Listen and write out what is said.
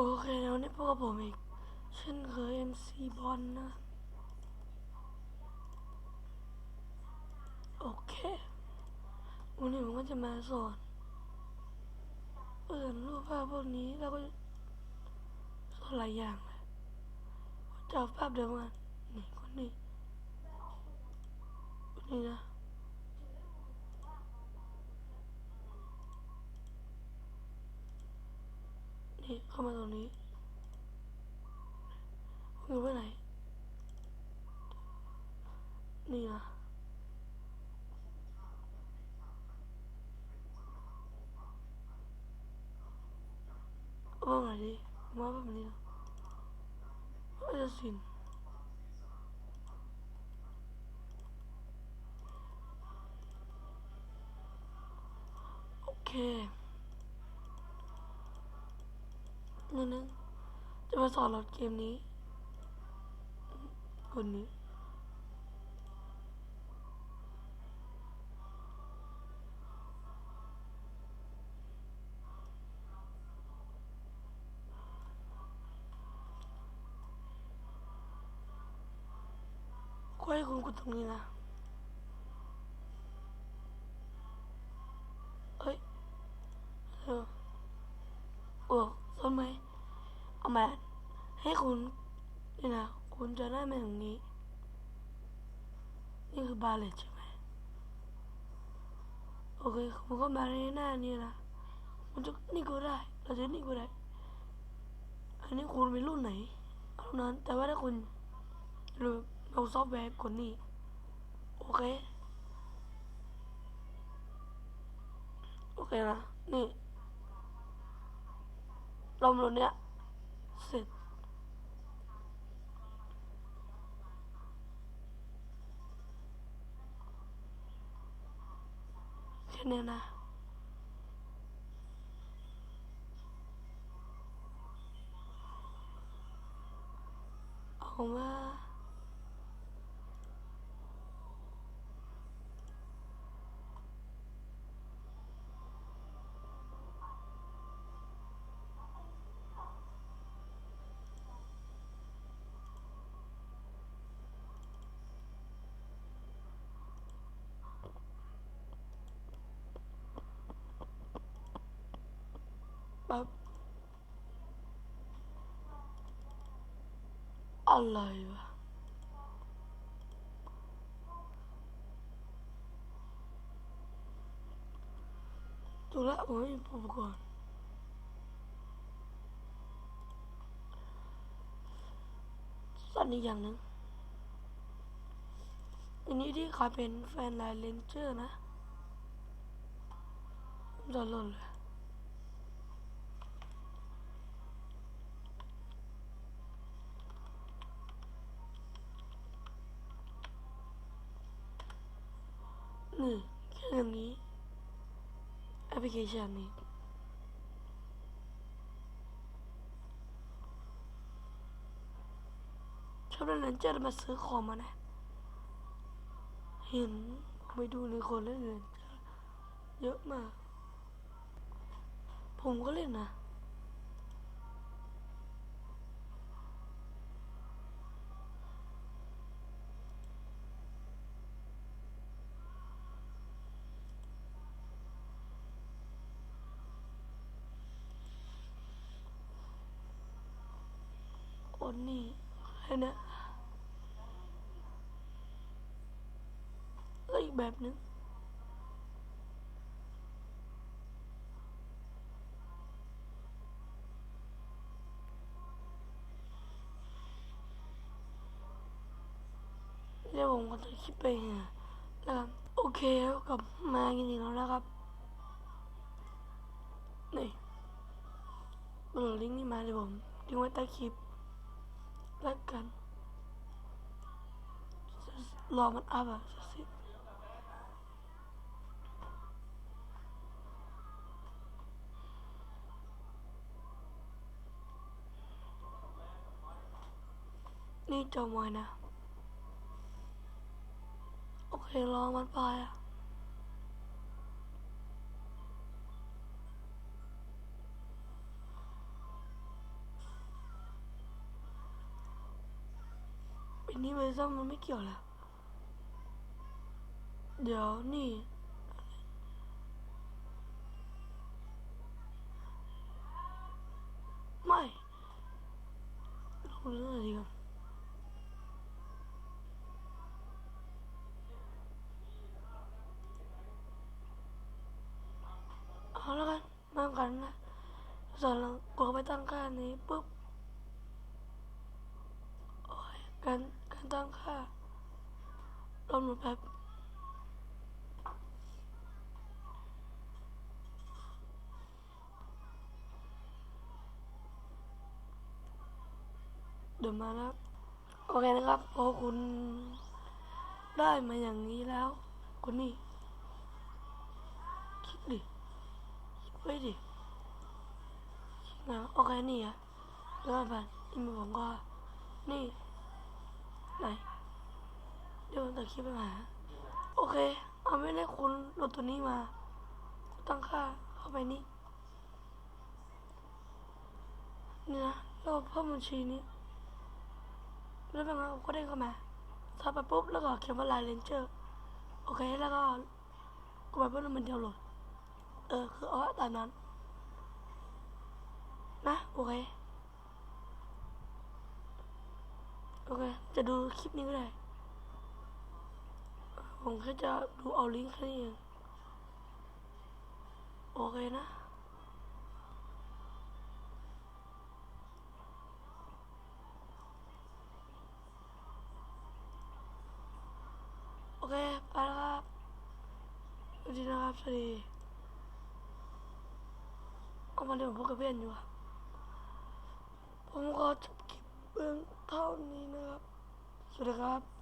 โอเคแล้วนี่พวกผมอีก เช่นเคย MC บอลนะ โอเค วันนี้ผมก็จะมาสอนเอื่อนรูปภาพพวกนี้แล้วก็สอนหลายอย่างเลยจะเอาภาพเดิมกันนี่คนนี้คนนี้นะ นี่เข้ามาตรงนี้คุณอยู่ไปไหน นี่นะเอาไงดีมาแบบนี้นะว่าจะสินโอเค นี่นึงจะมาสอนเราเกมนี้คนนี้ค่อยคุณกดตรงนี้นะ เฮ้ยเออโอ้ต้นไม้ เอามาให้คุณนี่นะคุณจะได้มาอย่างนี้ นี่คือบาเลตใช่ไหมโอเคคุณก็มาในหน้านี้นะคุณจะนี่ก็ได้เราจะนี่ก็ได้ อันนี้คุณเป็นรุ่นไหนเอารุ่นนั้นแต่ว่าถ้าคุณหรือเอาซอฟต์แวร์กดนี่โอเคโอเคนะนี่ลมรถเนี้ย สร็จแค่นี้นะเอามา ปั๊บอะไรวะถูกแล้วผมไม่มีอุปกรณ์สั่นอีกอย่างหนึ่งอันนี้ที่ขายเป็นแฟนไลน์เลนเจอร์นะจะหล่นเลย นี่แค่อย่างนี้แอปพลิเคชันนี้ชอบเล่นเลนเจอร์มาซื้อของมานะ เห็นไปดูในคนเล่นเลนเจอร์เยอะมาก ผมก็เล่นนะ คนนี้ใครนะแล้วอีกแบบนึงเดี๋ยวผมก็จะคลิปไปนะแล้วกันโอเคครับกลับมากันอีกแล้วนะครับนี่เปิดลิงก์นี้มาเลยผมทิ้งไว้ใต้คลิป แล้วกันรอมันอัพอะสินี่จอมอยนะ โอเครอมันไปอะ นี้เวซัมมันไม่เกี่ยวแล้วเดี๋ยวนี่ไม่ลงเรื่องอะไรดีกันเอาล้วกันมากันนะส่วนเรากดไปตั้งค่านี้ปุ๊บโอ้ยการการตั้งค่ารอหนูแป๊บเดี๋ยวมาแล้วโอเคนะครับพอคุณได้มาอย่างนี้แล้วคุณนี่คิดดิคิดไว้ดิคิดนะโอเคนี่อะแล้วกันผ่านนี่มือผมก็นี่ไหน เดี๋ยวผมตัดคลิปไปหาโอเค เอาไม่ได้คุณโหลดตัวนี้มา ตั้งค่าเข้าไปนี่นี่นะแล้วก็เพิ่มบัญชีนี้ แล้วเป็นไงก็ได้เข้ามาทำไปปุ๊บแล้วก็เขียนว่าลน์เลนเจอร์โอเคแล้วก็กดไปเพื่อมันเดียวโหลด เออคือเอาตามนั้น นะโอเค โอเค จะดูคลิปนี้ก็ได้ ผมแค่จะดูเอาลิงก์แค่นี้เองโอเคนะโอเคไปแล้วครับสวัสดีนะครับสวัสดีเอามาเดี๋ยวผมพูดกับเพื่อนอยู่อะผมก็จบคลิปเบื้องเท่านี้นะครับ สวัสดีครับ